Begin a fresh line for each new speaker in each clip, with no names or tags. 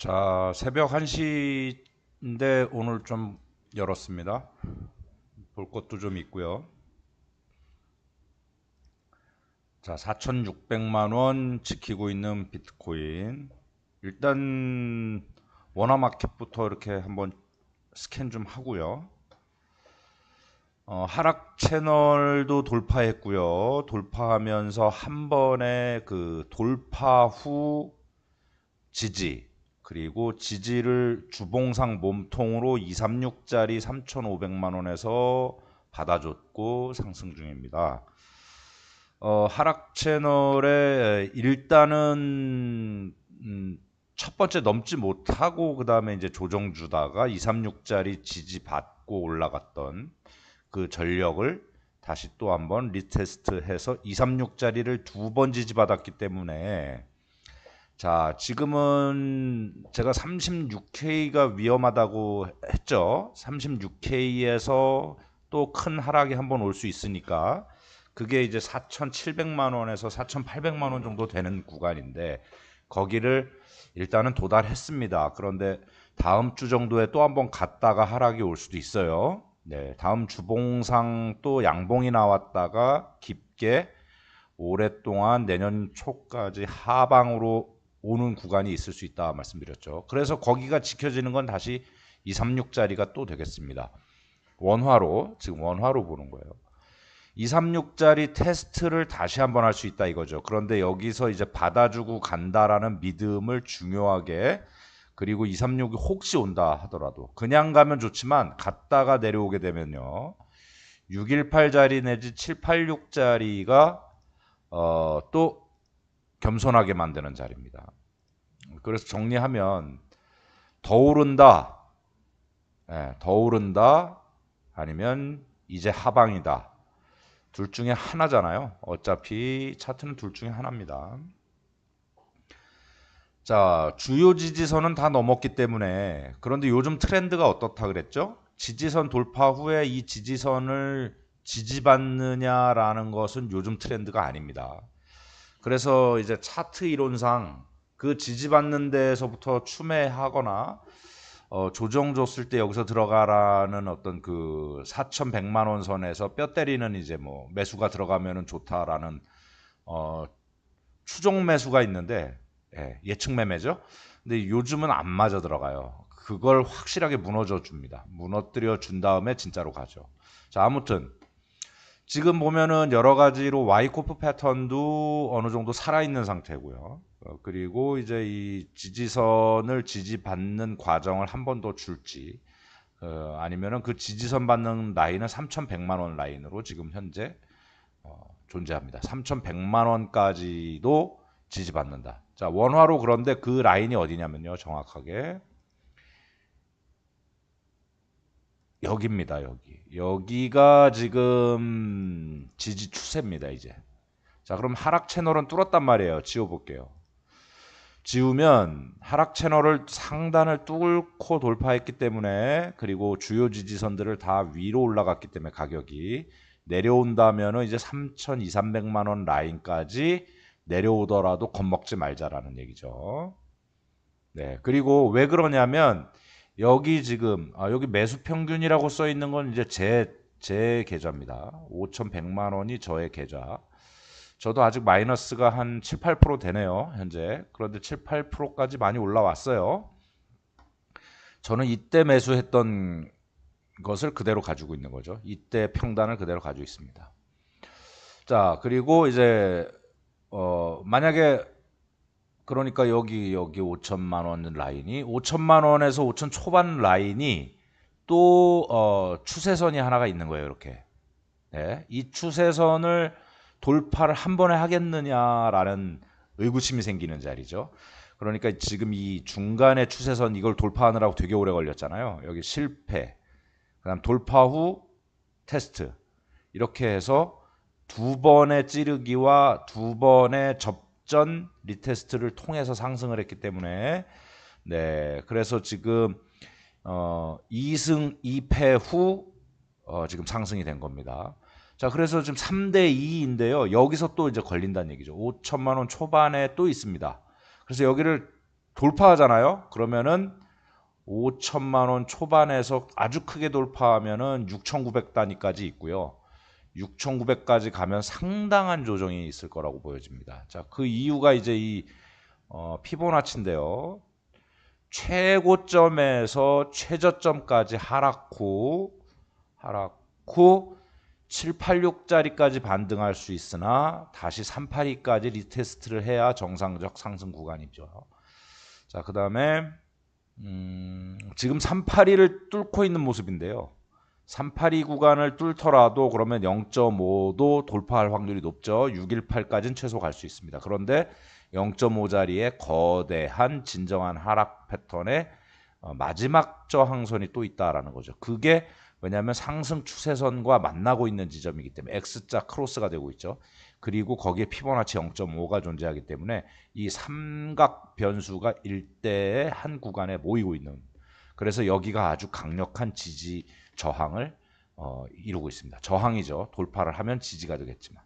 자, 새벽 1시인데 오늘 좀 열었습니다. 볼 것도 좀 있고요. 자, 4,600만 원 지키고 있는 비트코인. 일단 원화마켓부터 이렇게 한번 스캔 좀 하고요. 어, 하락 채널도 돌파했고요. 돌파하면서 한 번에 그 돌파 후 지지 그리고 지지를 주봉상 몸통으로 236짜리 3,500만 원에서 받아줬고 상승 중입니다. 어, 하락 채널에 일단은 음, 첫 번째 넘지 못하고 그 다음에 이제 조정 주다가 236짜리 지지 받고 올라갔던 그 전력을 다시 또 한번 리테스트해서 236짜리를 두 번 지지받았기 때문에 자 지금은 제가 36K가 위험하다고 했죠 36K에서 또 큰 하락이 한번 올 수 있으니까 그게 이제 4,700만 원에서 4,800만 원 정도 되는 구간인데 거기를 일단은 도달했습니다. 그런데 다음 주 정도에 또 한번 갔다가 하락이 올 수도 있어요. 네, 다음 주봉상 또 양봉이 나왔다가 깊게 오랫동안 내년 초까지 하방으로 오는 구간이 있을 수 있다 말씀드렸죠. 그래서 거기가 지켜지는 건 다시 236짜리가 또 되겠습니다. 원화로 지금 원화로 보는 거예요. 236짜리 테스트를 다시 한번 할 수 있다 이거죠. 그런데 여기서 이제 받아주고 간다라는 믿음을 중요하게 그리고 236이 혹시 온다 하더라도 그냥 가면 좋지만 갔다가 내려오게 되면요. 618짜리 내지 786짜리가 어, 또 겸손하게 만드는 자리입니다. 그래서 정리하면 더 오른다. 네, 더 오른다. 아니면 이제 하방이다. 둘 중에 하나잖아요. 어차피 차트는 둘 중에 하나입니다. 자, 주요 지지선은 다 넘었기 때문에 그런데 요즘 트렌드가 어떻다 그랬죠? 지지선 돌파 후에 이 지지선을 지지받느냐라는 것은 요즘 트렌드가 아닙니다. 그래서 이제 차트 이론상 그 지지받는 데에서부터 추매하거나 어, 조정 줬을 때 여기서 들어가라는 어떤 그 4,100만 원 선에서 뼈 때리는 이제 뭐 매수가 들어가면은 좋다라는 어, 추종 매수가 있는데 예, 예측 매매죠. 근데 요즘은 안 맞아 들어가요. 그걸 확실하게 무너져 줍니다. 무너뜨려 준 다음에 진짜로 가죠. 자, 아무튼 지금 보면은 여러 가지로 와이코프 패턴도 어느 정도 살아있는 상태고요. 어, 그리고 이제 이 지지선을 지지받는 과정을 한 번 더 줄지 어, 아니면은 그 지지선 받는 라인은 3,100만 원 라인으로 지금 현재 어, 존재합니다. 3,100만 원까지도 지지받는다. 자 원화로 그런데 그 라인이 어디냐면요 정확하게 여기입니다 여기 여기가 지금 지지 추세입니다 이제 자 그럼 하락 채널은 뚫었단 말이에요 지워볼게요 지우면 하락 채널을 상단을 뚫고 돌파했기 때문에 그리고 주요 지지선들을 다 위로 올라갔기 때문에 가격이 내려온다면은 이제 3,200만 원 라인까지 내려오더라도 겁먹지 말자라는 얘기죠. 네. 그리고 왜 그러냐면 여기 지금 아, 여기 매수 평균이라고 써 있는 건 이제 제 제 계좌입니다. 5,100만 원이 저의 계좌. 저도 아직 마이너스가 한 7, 8% 되네요. 현재. 그런데 7, 8%까지 많이 올라왔어요. 저는 이때 매수했던 것을 그대로 가지고 있는 거죠. 이때 평단을 그대로 가지고 있습니다. 자, 그리고 이제 어, 만약에 그러니까 여기 여기 5천만 원 라인이 5천만 원에서 5천 초반 라인이 또 어, 추세선이 하나가 있는 거예요. 이렇게. 네, 이 추세선을 돌파를 한 번에 하겠느냐라는 의구심이 생기는 자리죠. 그러니까 지금 이 중간의 추세선 이걸 돌파하느라고 되게 오래 걸렸잖아요. 여기 실패. 그 다음 돌파 후 테스트. 이렇게 해서 두 번의 찌르기와 두 번의 접 전 리테스트를 통해서 상승을 했기 때문에 네 그래서 지금 어 2승 2패 후 어, 지금 상승이 된 겁니다. 자 그래서 지금 3대 2인데요. 여기서 또 이제 걸린다는 얘기죠. 5천만 원 초반에 또 있습니다. 그래서 여기를 돌파하잖아요. 그러면은 5천만 원 초반에서 아주 크게 돌파하면은 6,900 단위까지 있고요. 6,900까지 가면 상당한 조정이 있을 거라고 보여집니다. 자, 그 이유가 이제 이 어, 피보나치인데요. 최고점에서 최저점까지 하락 후 하락 후 786짜리까지 반등할 수 있으나 다시 382까지 리테스트를 해야 정상적 상승 구간이죠. 자, 그다음에 음, 지금 382를 뚫고 있는 모습인데요. 382 구간을 뚫더라도 그러면 0.5도 돌파할 확률이 높죠. 618까지는 최소 갈 수 있습니다. 그런데 0.5 자리에 거대한 진정한 하락 패턴의 어, 마지막 저항선이 또 있다라는 거죠. 그게 왜냐하면 상승 추세선과 만나고 있는 지점이기 때문에 X자 크로스가 되고 있죠. 그리고 거기에 피보나치 0.5가 존재하기 때문에 이 삼각 변수가 일대의 한 구간에 모이고 있는 그래서 여기가 아주 강력한 지지 저항을 어, 이루고 있습니다. 저항이죠. 돌파를 하면 지지가 되겠지만.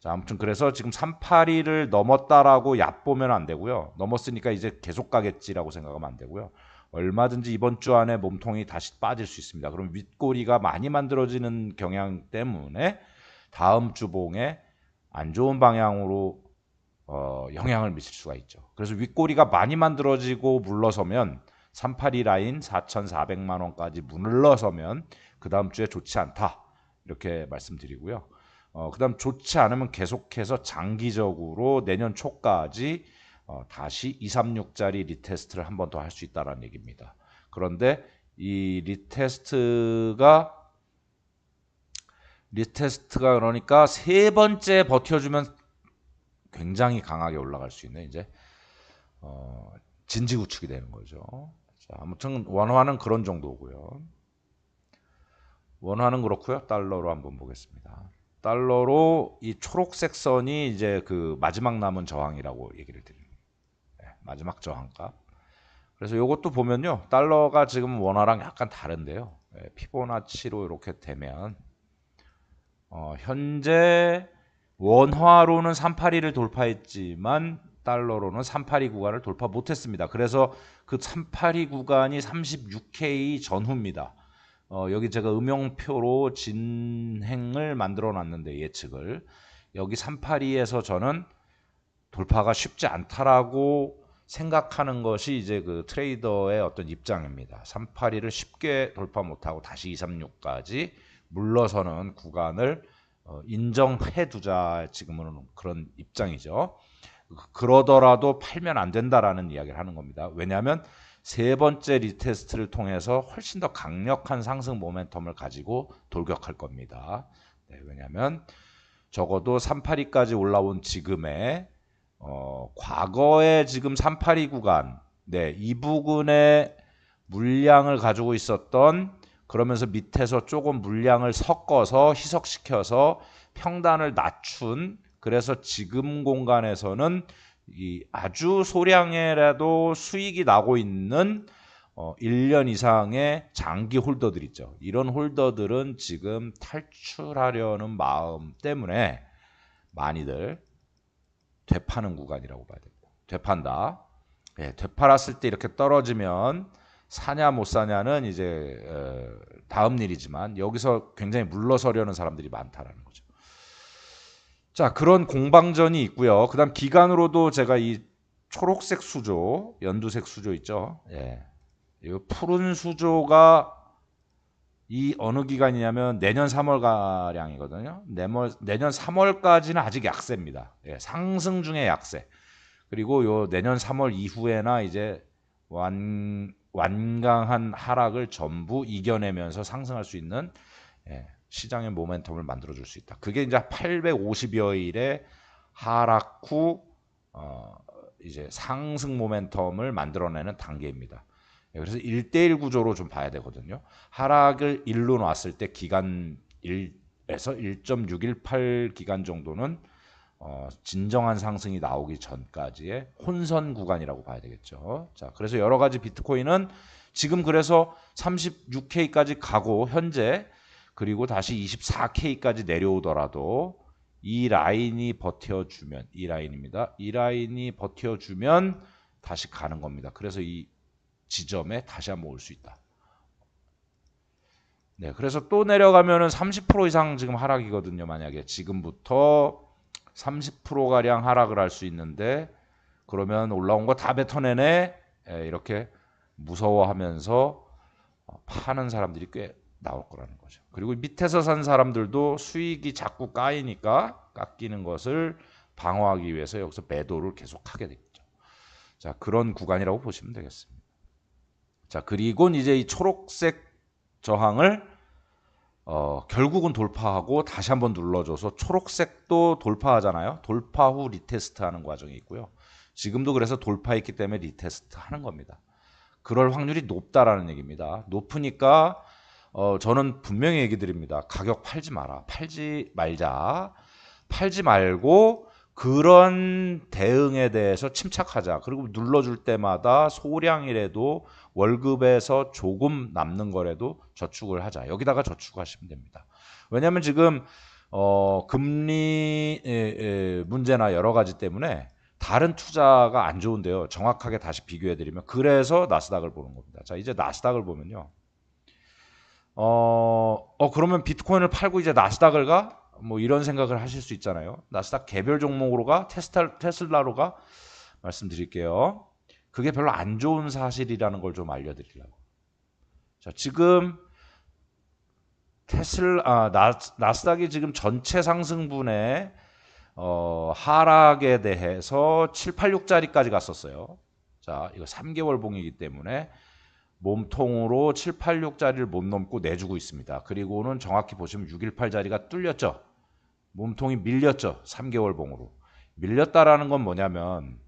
자, 아무튼 그래서 지금 382를 넘었다라고 얕보면 안 되고요. 넘었으니까 이제 계속 가겠지라고 생각하면 안 되고요. 얼마든지 이번 주 안에 몸통이 다시 빠질 수 있습니다. 그럼 윗꼬리가 많이 만들어지는 경향 때문에 다음 주봉에 안 좋은 방향으로 어, 영향을 미칠 수가 있죠. 그래서 윗꼬리가 많이 만들어지고 물러서면 382 라인 4,400만 원까지 물러서면 그 다음 주에 좋지 않다 이렇게 말씀드리고요. 어, 그 다음 좋지 않으면 계속해서 장기적으로 내년 초까지 어, 다시 236짜리 리테스트를 한 번 더 할 수 있다는 얘기입니다. 그런데 이 리테스트가 리테스트가 그러니까 세 번째 버텨주면 굉장히 강하게 올라갈 수 있는 이제 어, 진지 구축이 되는 거죠. 자, 아무튼 원화는 그런 정도고요. 원화는 그렇고요. 달러로 한번 보겠습니다. 달러로 이 초록색 선이 이제 그 마지막 남은 저항이라고 얘기를 드립니다. 네, 마지막 저항값. 그래서 이것도 보면요. 달러가 지금 원화랑 약간 다른데요. 네, 피보나치로 이렇게 되면 어, 현재 원화로는 382를 돌파했지만 달러로는 382 구간을 돌파 못했습니다. 그래서 그 382 구간이 36K 전후입니다. 어, 여기 제가 음영표로 진행을 만들어 놨는데 예측을 여기 382에서 저는 돌파가 쉽지 않다라고 생각하는 것이 이제 그 트레이더의 어떤 입장입니다. 382를 쉽게 돌파 못하고 다시 236까지 물러서는 구간을 어, 인정해 두자 지금은 그런 입장이죠. 그러더라도 팔면 안 된다라는 이야기를 하는 겁니다. 왜냐하면 세 번째 리테스트를 통해서 훨씬 더 강력한 상승 모멘텀을 가지고 돌격할 겁니다. 네, 왜냐하면 적어도 382까지 올라온 지금의 어, 과거에 지금 382 구간, 네, 이 부근의 물량을 가지고 있었던 그러면서 밑에서 조금 물량을 섞어서 희석시켜서 평단을 낮춘 그래서 지금 공간에서는 이 아주 소량이라도 수익이 나고 있는 어, 1년 이상의 장기 홀더들 있죠. 이런 홀더들은 지금 탈출하려는 마음 때문에 많이들 되파는 구간이라고 봐야 됩니다. 되판다. 예, 되팔았을 때 이렇게 떨어지면 사냐 못 사냐는 이제 어, 다음 일이지만 여기서 굉장히 물러서려는 사람들이 많다라는 거죠. 자 그런 공방전이 있고요. 그다음 기간으로도 제가 이 초록색 수조, 연두색 수조 있죠. 예, 이 푸른 수조가 이 어느 기간이냐면 내년 3월 가량이거든요. 내년, 내년 3월까지는 아직 약세입니다. 예, 상승 중에 약세. 그리고 요 내년 3월 이후에나 이제 완 완강한 하락을 전부 이겨내면서 상승할 수 있는 예, 시장의 모멘텀을 만들어 줄 수 있다. 그게 이제 850여 일의 하락 후 어, 이제 상승 모멘텀을 만들어내는 단계입니다. 예, 그래서 1대1 구조로 좀 봐야 되거든요. 하락을 1로 놨을 때 기간 1에서 1.618 기간 정도는 어, 진정한 상승이 나오기 전까지의 혼선 구간이라고 봐야 되겠죠. 자, 그래서 여러 가지 비트코인은 지금 그래서 36K까지 가고 현재 그리고 다시 24K까지 내려오더라도 이 라인이 버텨주면 이 라인입니다. 이 라인이 버텨주면 다시 가는 겁니다. 그래서 이 지점에 다시 한번 올 수 있다. 네, 그래서 또 내려가면은 30% 이상 지금 하락이거든요. 만약에 지금부터 30% 가량 하락을 할 수 있는데 그러면 올라온 거 다 뱉어내네 예, 이렇게 무서워하면서 어, 파는 사람들이 꽤 나올 거라는 거죠. 그리고 밑에서 산 사람들도 수익이 자꾸 까이니까 깎이는 것을 방어하기 위해서 여기서 매도를 계속 하게 되겠죠. 자, 그런 구간이라고 보시면 되겠습니다. 자, 그리고 이제 이 초록색 저항을 어, 결국은 돌파하고 다시 한번 눌러줘서 초록색도 돌파하잖아요. 돌파 후 리테스트 하는 과정이 있고요. 지금도 그래서 돌파했기 때문에 리테스트 하는 겁니다. 그럴 확률이 높다라는 얘기입니다. 높으니까 어, 저는 분명히 얘기 드립니다. 가격 팔지 마라. 팔지 말자. 팔지 말고 그런 대응에 대해서 침착하자. 그리고 눌러줄 때마다 소량이라도 월급에서 조금 남는 거라도 저축을 하자. 여기다가 저축하시면 됩니다. 왜냐하면 지금 어, 금리 문제나 여러 가지 때문에 다른 투자가 안 좋은데요. 정확하게 다시 비교해 드리면 그래서 나스닥을 보는 겁니다. 자, 이제 나스닥을 보면요. 어, 어 그러면 비트코인을 팔고 이제 나스닥을 가? 뭐 이런 생각을 하실 수 있잖아요. 나스닥 개별 종목으로 가, 테스타, 테슬라로 가 말씀드릴게요. 그게 별로 안 좋은 사실이라는 걸 좀 알려드리려고. 자, 지금 테슬라, 아, 나스, 나스닥이 지금 전체 상승분의 어, 하락에 대해서 7, 86짜리까지 갔었어요. 자, 이거 3개월 봉이기 때문에 몸통으로 7, 86짜리를 못 넘고 내주고 있습니다. 그리고는 정확히 보시면 618짜리가 뚫렸죠. 몸통이 밀렸죠. 3개월 봉으로. 밀렸다라는 건 뭐냐면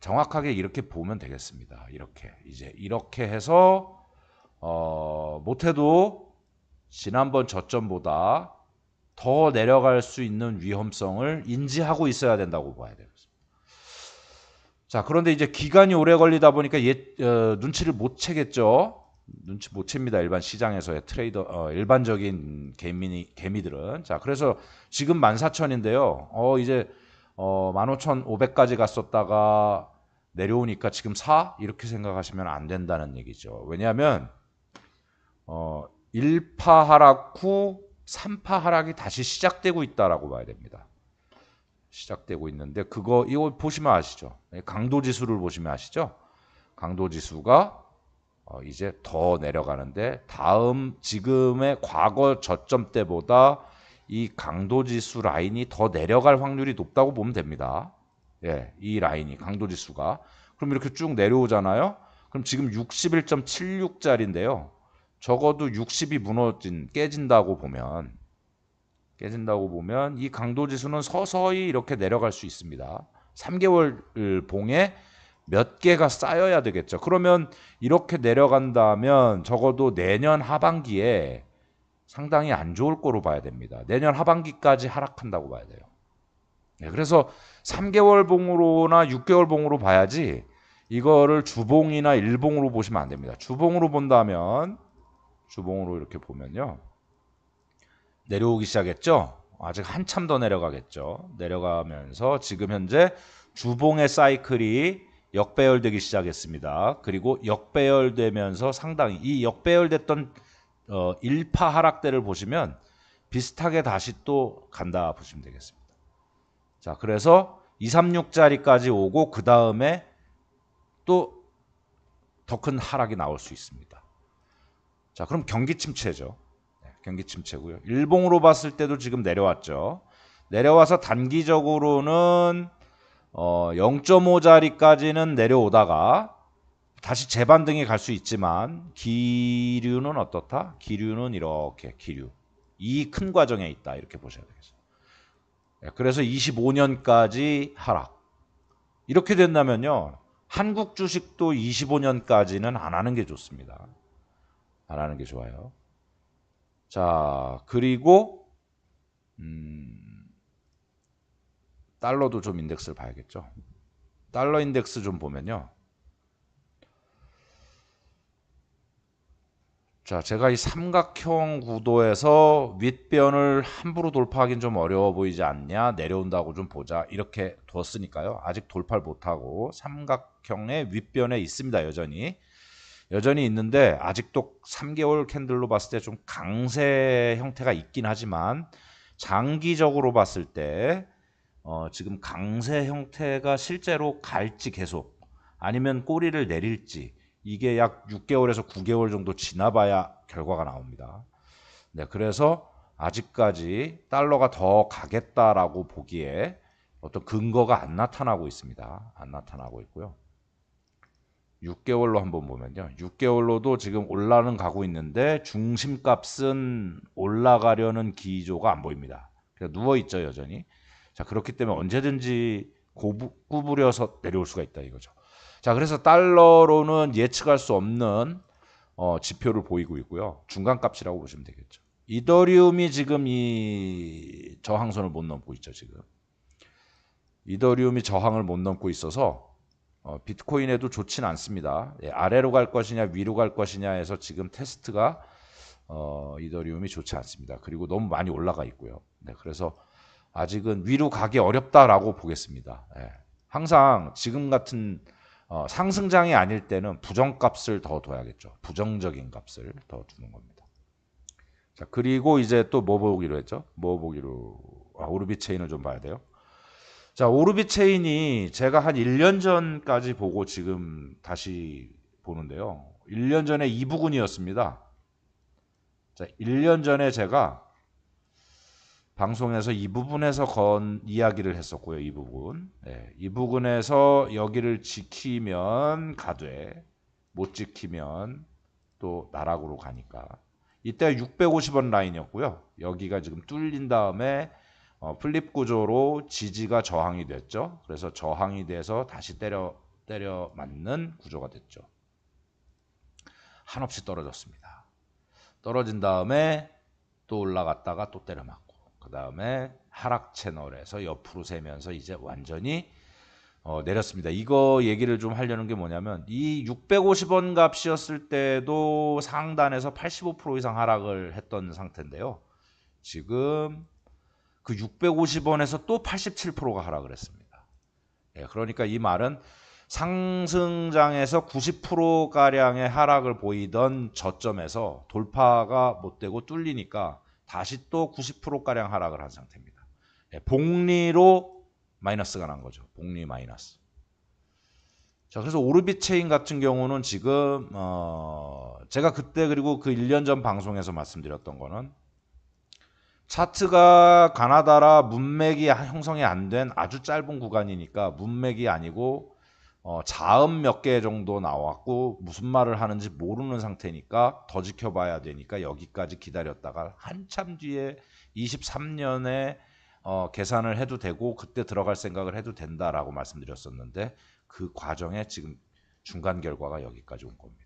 정확하게 이렇게 보면 되겠습니다. 이렇게 이제 이렇게 해서 어, 못해도 지난번 저점보다 더 내려갈 수 있는 위험성을 인지하고 있어야 된다고 봐야 되겠습니다. 자, 그런데 이제 기간이 오래 걸리다 보니까 예, 어, 눈치를 못 채겠죠. 눈치 못 챕니다. 일반 시장에서의 트레이더 어, 일반적인 개미 개미들은 자 그래서 지금 14,000인데요. 어 이제 어 15,500까지 갔었다가 내려오니까 지금 사 이렇게 생각하시면 안 된다는 얘기죠. 왜냐하면 어 1파 하락 후 3파 하락이 다시 시작되고 있다라고 봐야 됩니다. 시작되고 있는데 그거 이거 보시면 아시죠? 강도 지수를 보시면 아시죠? 강도 지수가 어, 이제 더 내려가는데 다음 지금의 과거 저점 때보다 이 강도 지수 라인이 더 내려갈 확률이 높다고 보면 됩니다. 예, 이 라인이 강도 지수가 그럼 이렇게 쭉 내려오잖아요. 그럼 지금 61.76짜리인데요. 적어도 60이 무너진 깨진다고 보면 깨진다고 보면 이 강도 지수는 서서히 이렇게 내려갈 수 있습니다. 3개월 봉에 몇 개가 쌓여야 되겠죠. 그러면 이렇게 내려간다면 적어도 내년 하반기에 상당히 안 좋을 거로 봐야 됩니다. 내년 하반기까지 하락한다고 봐야 돼요. 네, 그래서 3개월 봉으로나 6개월 봉으로 봐야지 이거를 주봉이나 일봉으로 보시면 안 됩니다. 주봉으로 본다면 주봉으로 이렇게 보면요. 내려오기 시작했죠. 아직 한참 더 내려가겠죠. 내려가면서 지금 현재 주봉의 사이클이 역배열되기 시작했습니다. 그리고 역배열되면서 상당히 이 역배열됐던 어, 1파 하락대를 보시면 비슷하게 다시 또 간다 보시면 되겠습니다. 자, 그래서 236짜리까지 오고 그 다음에 또 더 큰 하락이 나올 수 있습니다. 자, 그럼 경기 침체죠. 경기 침체고요. 일봉으로 봤을 때도 지금 내려왔죠. 내려와서 단기적으로는 어 0.5 자리까지는 내려오다가 다시 재반등이 갈 수 있지만 기류는 어떻다? 기류는 이렇게 기류. 이 큰 과정에 있다. 이렇게 보셔야 되겠어요. 예, 그래서 25년까지 하락. 이렇게 된다면요. 한국 주식도 25년까지는 안 하는 게 좋습니다. 안 하는 게 좋아요. 자, 그리고 음, 달러도 좀 인덱스를 봐야겠죠. 달러 인덱스 좀 보면요. 자, 제가 이 삼각형 구도에서 윗변을 함부로 돌파하긴 좀 어려워 보이지 않냐? 내려온다고 좀 보자. 이렇게 뒀으니까요. 아직 돌파를 못하고 삼각형의 윗변에 있습니다. 여전히. 여전히 있는데 아직도 3개월 캔들로 봤을 때 좀 강세 형태가 있긴 하지만 장기적으로 봤을 때 어, 지금 강세 형태가 실제로 갈지 계속 아니면 꼬리를 내릴지 이게 약 6개월에서 9개월 정도 지나봐야 결과가 나옵니다. 네, 그래서 아직까지 달러가 더 가겠다라고 보기에 어떤 근거가 안 나타나고 있습니다. 안 나타나고 있고요. 6개월로 한번 보면요. 6개월로도 지금 올라는 가고 있는데 중심값은 올라가려는 기조가 안 보입니다. 그냥 누워 있죠, 여전히. 자, 그렇기 때문에 언제든지 고부, 구부려서 내려올 수가 있다 이거죠. 자, 그래서 달러로는 예측할 수 없는 어, 지표를 보이고 있고요. 중간값이라고 보시면 되겠죠. 이더리움이 지금 이 저항선을 못 넘고 있죠, 지금. 이더리움이 저항을 못 넘고 있어서 어, 비트코인에도 좋진 않습니다. 예, 아래로 갈 것이냐 위로 갈 것이냐에서 지금 테스트가 어, 이더리움이 좋지 않습니다. 그리고 너무 많이 올라가 있고요. 네, 그래서 아직은 위로 가기 어렵다라고 보겠습니다. 예, 항상 지금 같은 어, 상승장이 아닐 때는 부정값을 더 둬야겠죠. 부정적인 값을 더 두는 겁니다. 자 그리고 이제 또 뭐 보기로 했죠? 뭐 보기로 아, 오르비 체인을 좀 봐야 돼요. 자, 오르비 체인이 제가 한 1년 전까지 보고 지금 다시 보는데요. 1년 전에 이 부근이었습니다. 자, 1년 전에 제가 방송에서 이 부분에서 건 이야기를 했었고요. 이 부분. 네, 이 부분에서 여기를 지키면 가되 못 지키면 또 나락으로 가니까 이때 650원 라인이었고요. 여기가 지금 뚫린 다음에 어, 플립 구조로 지지가 저항이 됐죠. 그래서 저항이 돼서 다시 때려 때려 맞는 구조가 됐죠. 한없이 떨어졌습니다. 떨어진 다음에 또 올라갔다가 또 때려 맞고 그 다음에 하락 채널에서 옆으로 세면서 이제 완전히 어, 내렸습니다. 이거 얘기를 좀 하려는 게 뭐냐면 이 650원 값이었을 때도 상단에서 85% 이상 하락을 했던 상태인데요. 지금 그 650원에서 또 87%가 하락을 했습니다. 예, 그러니까 이 말은 상승장에서 90%가량의 하락을 보이던 저점에서 돌파가 못 되고 뚫리니까 다시 또 90%가량 하락을 한 상태입니다. 예, 복리로 마이너스가 난 거죠. 복리 마이너스. 자, 그래서 오르비 체인 같은 경우는 지금 어 제가 그때 그리고 그 1년 전 방송에서 말씀드렸던 거는 차트가 가나다라 문맥이 형성이 안 된 아주 짧은 구간이니까 문맥이 아니고 어, 자음 몇 개 정도 나왔고 무슨 말을 하는지 모르는 상태니까 더 지켜봐야 되니까 여기까지 기다렸다가 한참 뒤에 23년에 어, 계산을 해도 되고 그때 들어갈 생각을 해도 된다라고 말씀드렸었는데 그 과정에 지금 중간 결과가 여기까지 온 겁니다.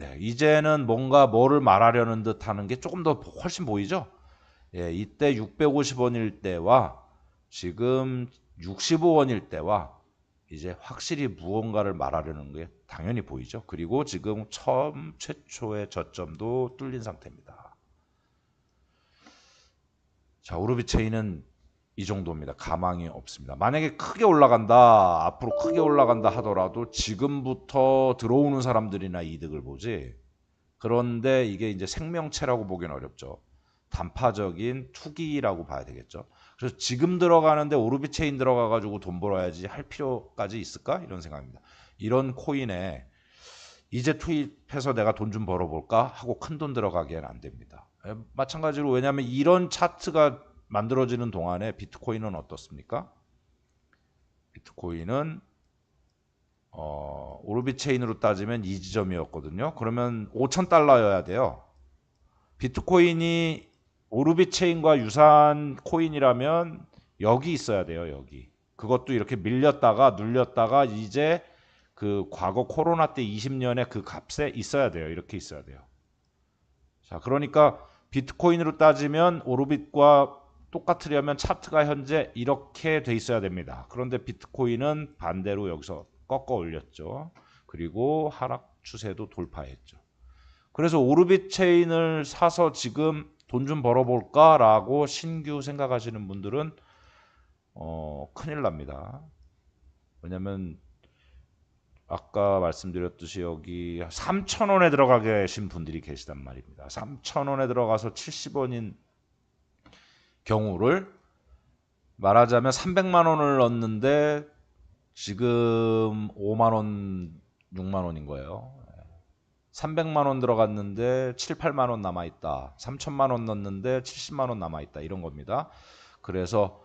네, 이제는 뭔가 뭐를 말하려는 듯 하는 게 조금 더 훨씬 보이죠? 예, 이때 650원일 때와 지금 65원일 때와 이제 확실히 무언가를 말하려는 게 당연히 보이죠. 그리고 지금 처음 최초의 저점도 뚫린 상태입니다. 자, 오르비 체인은 이 정도입니다. 가망이 없습니다. 만약에 크게 올라간다, 앞으로 크게 올라간다 하더라도 지금부터 들어오는 사람들이나 이득을 보지. 그런데 이게 이제 생명체라고 보기는 어렵죠. 단파적인 투기라고 봐야 되겠죠. 그래서 지금 들어가는데 오르비 체인 들어가 가지고 돈 벌어야지 할 필요까지 있을까? 이런 생각입니다. 이런 코인에 이제 투입해서 내가 돈 좀 벌어볼까 하고 큰 돈 들어가기에는 안 됩니다. 마찬가지로 왜냐하면 이런 차트가 만들어지는 동안에 비트코인은 어떻습니까? 비트코인은 어, 오르비 체인으로 따지면 이 지점이었거든요. 그러면 5천 달러여야 돼요. 비트코인이 오르비 체인과 유사한 코인이라면 여기 있어야 돼요. 여기. 그것도 이렇게 밀렸다가 눌렸다가 이제 그 과거 코로나 때 20년에 그 값에 있어야 돼요. 이렇게 있어야 돼요. 자, 그러니까 비트코인으로 따지면 오르빗과 똑같으려면 차트가 현재 이렇게 돼 있어야 됩니다. 그런데 비트코인은 반대로 여기서 꺾어 올렸죠. 그리고 하락 추세도 돌파했죠. 그래서 오르빗 체인을 사서 지금 돈 좀 벌어볼까라고 신규 생각하시는 분들은 어, 큰일 납니다. 왜냐면 아까 말씀드렸듯이 여기 3,000원에 들어가 계신 분들이 계시단 말입니다. 3,000원에 들어가서 70원인 경우를 말하자면 300만 원을 넣었는데 지금 5만 원, 6만 원인 거예요. 300만 원 들어갔는데 7, 8만 원 남아 있다. 3천만 원 넣었는데 70만 원 남아 있다. 이런 겁니다. 그래서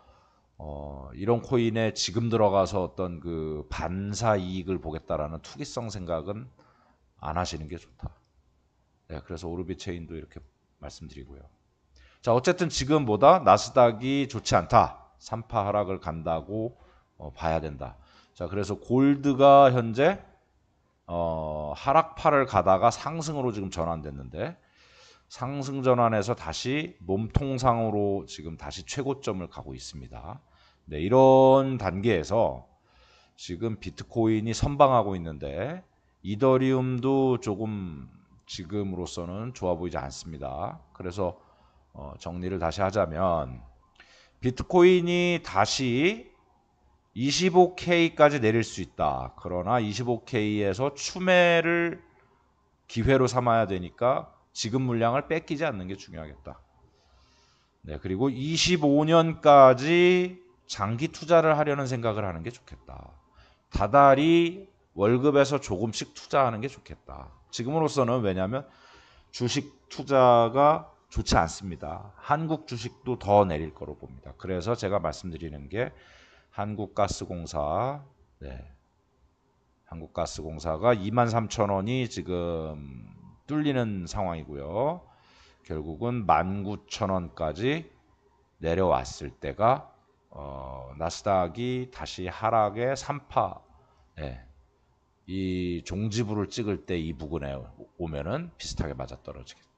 어, 이런 코인에 지금 들어가서 어떤 그 반사 이익을 보겠다라는 투기성 생각은 안 하시는 게 좋다. 네, 그래서 오르비 체인도 이렇게 말씀드리고요. 자, 어쨌든 지금보다 나스닥이 좋지 않다. 3파 하락을 간다고 어, 봐야 된다. 자, 그래서 골드가 현재 어, 하락파를 가다가 상승으로 지금 전환됐는데 상승 전환에서 다시 몸통상으로 지금 다시 최고점을 가고 있습니다. 네, 이런 단계에서 지금 비트코인이 선방하고 있는데 이더리움도 조금 지금으로서는 좋아 보이지 않습니다. 그래서 어, 정리를 다시 하자면 비트코인이 다시 25K까지 내릴 수 있다. 그러나 25K에서 추매를 기회로 삼아야 되니까 지금 물량을 뺏기지 않는 게 중요하겠다. 네, 그리고 25년까지 장기 투자를 하려는 생각을 하는 게 좋겠다. 다달이 월급에서 조금씩 투자하는 게 좋겠다. 지금으로서는 왜냐하면 주식 투자가 좋지 않습니다. 한국 주식도 더 내릴 거로 봅니다. 그래서 제가 말씀드리는 게 한국가스공사, 네. 한국가스공사가 23,000원이 지금 뚫리는 상황이고요. 결국은 19,000원까지 내려왔을 때가 어, 나스닥이 다시 하락의 3파 네. 이 종지부를 찍을 때 이 부근에 오면은 비슷하게 맞아떨어지겠죠.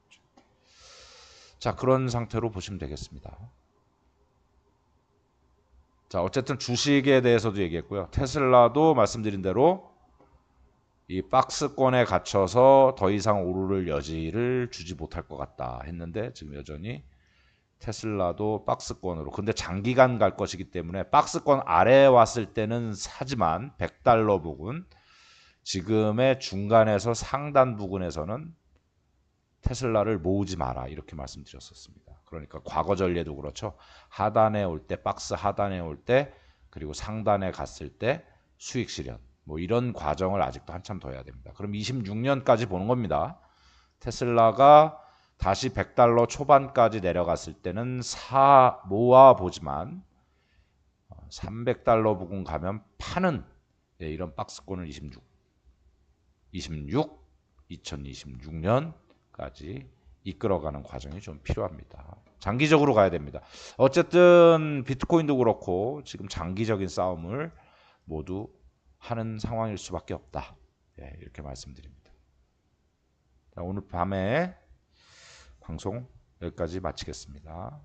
자 그런 상태로 보시면 되겠습니다. 자 어쨌든 주식에 대해서도 얘기했고요. 테슬라도 말씀드린 대로 이 박스권에 갇혀서 더 이상 오르를 여지를 주지 못할 것 같다 했는데 지금 여전히 테슬라도 박스권으로 근데 장기간 갈 것이기 때문에 박스권 아래에 왔을 때는 사지만 100달러 부근 지금의 중간에서 상단 부근에서는 테슬라를 모으지 마라 이렇게 말씀드렸었습니다. 그러니까 과거 전례도 그렇죠. 하단에 올 때 박스 하단에 올 때 그리고 상단에 갔을 때 수익 실현 뭐 이런 과정을 아직도 한참 더 해야 됩니다. 그럼 26년까지 보는 겁니다. 테슬라가 다시 100달러 초반까지 내려갔을 때는 사 모아 보지만 300달러 부근 가면 파는 네, 이런 박스권을 26 26 2026년 까지 이끌어가는 과정이 좀 필요합니다. 장기적으로 가야 됩니다. 어쨌든 비트코인도 그렇고 지금 장기적인 싸움을 모두 하는 상황일 수밖에 없다. 예, 이렇게 말씀드립니다. 자, 오늘 밤에 방송 여기까지 마치겠습니다.